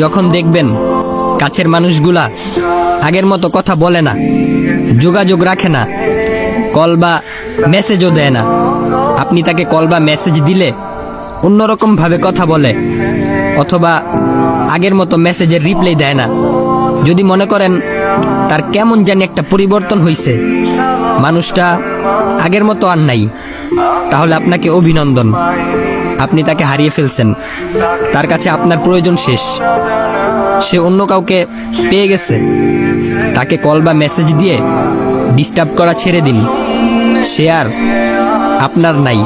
যখন দেখবেন কাছের মানুষগুলা আগের মতো কথা বলে না, যোগাযোগ রাখে না, কল বা মেসেজও দেয় না, আপনি তাকে কল বা মেসেজ দিলে অন্যরকমভাবে কথা বলে অথবা আগের মতো মেসেজের রিপ্লাই দেয় না। যদি মনে করেন তার কেমন জানি একটা পরিবর্তন হয়েছে মানুষটা আগের মতো আর নাই, তাহলে আপনাকে অভিনন্দন। আপনি তাকে হারিয়ে ফেলছেন। তার কাছে আপনার প্রয়োজন শেষ। সে অন্য কাউকে পেয়ে গেছে। তাকে কল বা মেসেজ দিয়ে ডিস্টার্ব করা ছেড়ে দিন। সে আর আপনার নাই।